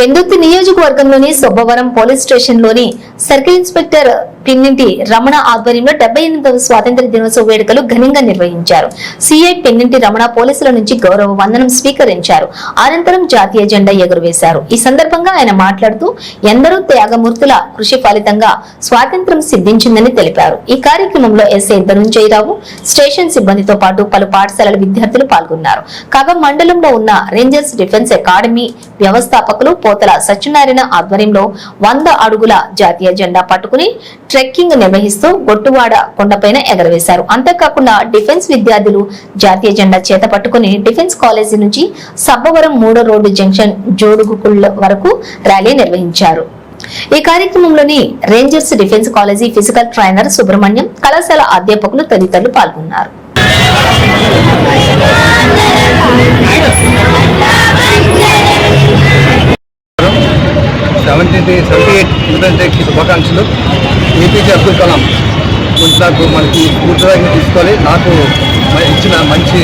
పెందుర్తి నియోజకవర్గంలోని సొబ్బవరం పోలీస్ స్టేషన్లోని circle inspector Pinninti Ramana ఆధ్వర్యంలో డెబ్బై ఎనిమిదవ స్వాతంత్ర దినోత్సవ వేడుకలు ఘనంగా నిర్వహించారు. సిఐ పిన్నింటి రమణ పోలీసుల నుంచి గౌరవ వందనం స్వీకరించారు. అనంతరం జాతీయ జెండా ఎగురవేశారు. ఈ సందర్భంగా ఆయన మాట్లాడుతూ ఎందరో త్యాగమూర్తుల కృషి ఫలితంగా స్వాతంత్ర్యం సిద్ధించిందని తెలిపారు. ఈ కార్యక్రమంలో ఎస్ఐ ధనుంజయరావు స్టేషన్ సిబ్బందితో పాటు పలు పాఠశాలల విద్యార్థులు పాల్గొన్నారు. కాగా మండలంలో ఉన్న రేంజర్స్ డిఫెన్స్ అకాడమీ వ్యవస్థాపకులు పోతల సత్యనారాయణ ఆధ్వర్యంలో వంద అడుగుల జాతీయ జెండా పట్టుకుని ట్రెక్కింగ్ నిర్వహిస్తూ గొట్టువాడ కొండపైన ఎగరవేశారు. అంతేకాకుండా డిఫెన్స్ విద్యార్థులు జాతీయ జెండా చేత పట్టుకుని డిఫెన్స్ కాలేజీ నుంచి సబ్బవరం మూడో రోడ్డు జంక్షన్ జోడుగుకుళ్ళ వరకు ర్యాలీ నిర్వహించారు. ఈ కార్యక్రమంలోని rangers defence college physical trainer Subrahmanyam కళాశాల అధ్యాపకులు తదితరులు పాల్గొన్నారు. సెవెంటీ సెవెంటీ ఎయిట్ ఇండిపెండెన్స్ డేకి శుభాకాంక్షలు ఏపీజే అబ్దుల్ కలాం గురించి నాకు మనకి స్ఫూర్తిదాయకంగా తీసుకోవాలి నాకు ఇచ్చిన మంచి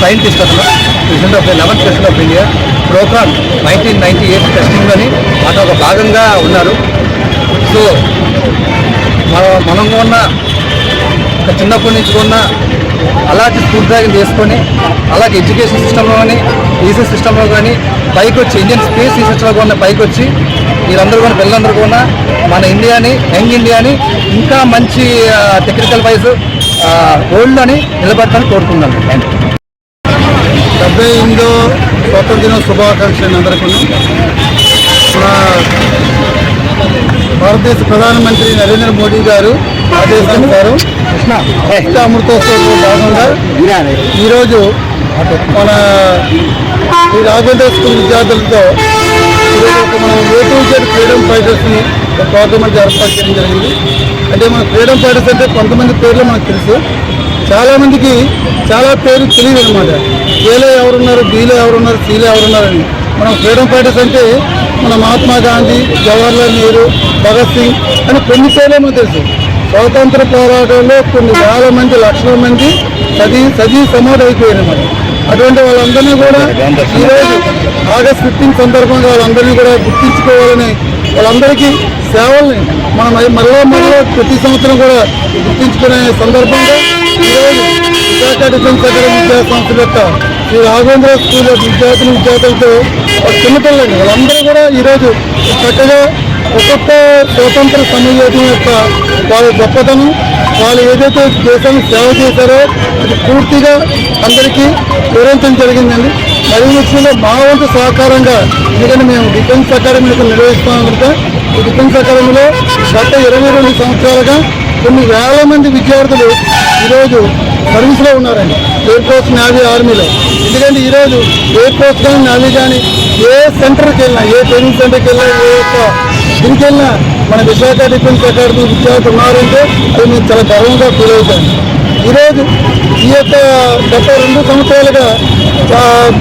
సైంటిస్ట్ అతను. President of the eleventh president of India program nineteen ninety eight టెస్టింగ్లోని మాట ఒక భాగంగా ఉన్నారు. సో మన మనం ఉన్న చిన్నప్పటి నుంచి ఉన్న అలాంటి స్ఫూర్తిదాయకం చేసుకొని అలాగే ఎడ్యుకేషన్ సిస్టంలోని ఈసీ సిస్టంలో కానీ పైకి వచ్చి ఇండియన్ స్పేస్ సిస్టంలో కూడా పైకి వచ్చి వీళ్ళందరూ కూడా పిల్లలందరూ కూడా మన ఇండియాని యంగ్ ఇండియాని ఇంకా మంచి టెక్నికల్ వైజ్ గోల్డ్ని నిలబెట్టాలని కోరుకున్నాను డెబ్బై ఎనిమిదో స్వాతంత్ర దిన శుభాకాంక్షలు అందరికీ. భారతదేశ ప్రధానమంత్రి నరేంద్ర మోడీ గారు ఆదేశానుసారం కృష్ణ. అమృతోత్సవం భాగంగా ఈరోజు మన ఈ రాఘవేంద్ర స్కూల్ విద్యార్థులతో ఈరోజు మనం జెడ్ ఫ్రీడమ్ ఫైటర్స్ని ఒక టోర్నమెంట్ ఏర్పాటు చేయడం జరిగింది. అంటే మన ఫ్రీడమ్ ఫైటర్స్ అంటే కొంతమంది పేర్లు మనకు తెలుసు. చాలామందికి చాలా పేర్లు తెలియదు అనమాట ఏలో ఎవరున్నారు బీలో ఎవరున్నారు సీలో ఎవరున్నారని మనం ఫ్రీడమ్ ఫైటర్స్ అంటే మన మహాత్మా గాంధీ జవహర్లాల్ నెహ్రూ భగత్ సింగ్ అని కొన్ని పేర్లే మనకు తెలుసు. స్వాతంత్ర పోరాటంలో కొన్ని వేల మంది లక్షల మంది సజీ సజీ సమాధి అయిపోయారు అనమాట అటువంటి వాళ్ళందరినీ కూడా ఈరోజు ఆగస్ట్ ఫిఫ్టీన్ సందర్భంగా వాళ్ళందరినీ కూడా గుర్తించుకోవాలని వాళ్ళందరికీ సేవల్ని మనం మళ్ళా మళ్ళా ప్రతి సంవత్సరం కూడా గుర్తించుకునే సందర్భంగా ఈరోజు విశాఖ డిఫెన్స్ అకాడమీ విద్యా సంస్థ యొక్క ఈ రాఘవేంద్ర స్కూల్ విద్యార్థులు విద్యార్థులతో చిన్నపిల్లలు వాళ్ళందరూ కూడా ఈరోజు చక్కగా ఒక్కొక్క స్వతంత్ర సమయోజనం యొక్క వాళ్ళ గొప్పతనం వాళ్ళు ఏదైతే దేశాన్ని సేవ చేశారో అది పూర్తిగా అందరికీ వివరించడం జరిగిందండి. మరి విషయంలో మా వంతు సహకారంగా ఎందుకంటే మేము డిఫెన్స్ అకాడమీకి నిర్వహిస్తాం కనుక ఈ డిఫెన్స్ అకాడమీలో గత ఇరవై రెండు సంవత్సరాలుగా కొన్ని వేల మంది విద్యార్థులు ఈరోజు సర్వీస్లో ఉన్నారండి. ఎయిర్ ఫోర్స్ నేవీ ఆర్మీలో ఎందుకంటే ఈరోజు ఎయిర్ ఫోర్స్ కానీ నేవీ కానీ ఏ సెంటర్కి వెళ్ళినా ఏ ట్రైనింగ్ సెంటర్కి వెళ్ళినా ఏ యొక్క దీనికి మన విశాఖ డిఫెన్స్ అకాడమీ విద్యార్థులు ఉన్నారంటే అది నేను చాలా గర్వంగా ఫీల్ అవుతాను ఈరోజు ఈ యొక్క గత రెండు సంవత్సరాలుగా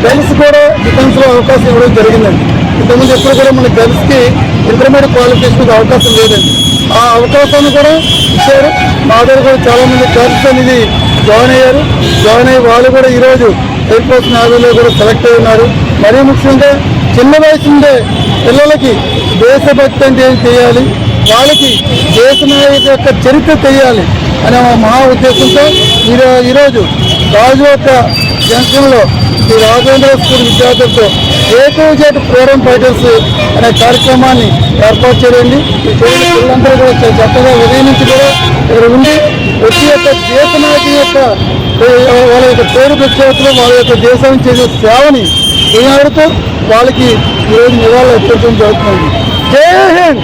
గర్ల్స్ కూడా డిఫెన్స్లో అవకాశం ఇవ్వడం జరిగిందండి. ఇంతకుముందు ఎప్పుడు కూడా మన గర్ల్స్కి ఇంటర్మీడియట్ క్వాలిఫికేషన్కి అవకాశం లేదండి. ఆ అవకాశాన్ని కూడా ఇచ్చారు. మా దగ్గర కూడా చాలామంది గర్ల్స్ అనేది జాయిన్ అయ్యారు. జాయిన్ అయ్యి వాళ్ళు కూడా ఈరోజు ఎయిర్ ఫోర్స్ నావీలో కూడా సెలెక్ట్ అయి ఉన్నారు. మరీ ముఖ్యంగా చిన్న వయసు పిల్లలకి దేశభక్తి అంటే ఏం చేయాలి? వాళ్ళకి దేశ యొక్క చరిత్ర తెలియాలి అనే మహా ఉద్దేశంతో ఈరో ఈరోజు రాజు యొక్క జంక్షన్లో ఈ రాజేంద్ర స్కూల్ విద్యార్థులతో ఏకోజేట్ టు ఫ్రీడమ్ ఫైటర్స్ అనే కార్యక్రమాన్ని ఏర్పాటు చేయండి. ఈ పిల్లలందరూ కూడా చక్కగా ఉదయం నుంచి కూడా ఇక్కడ ఉండి ప్రతి ఒక్క దేశ నాయకుని యొక్క వాళ్ళ యొక్క పేరు ప్రఖ్యాతులు వాళ్ళ యొక్క దేశానికి చేసే సేవని కొనియాడుతూ వాళ్ళకి ఈరోజు నివాళులు అర్పించడం జరుగుతుంది. జై హింద్!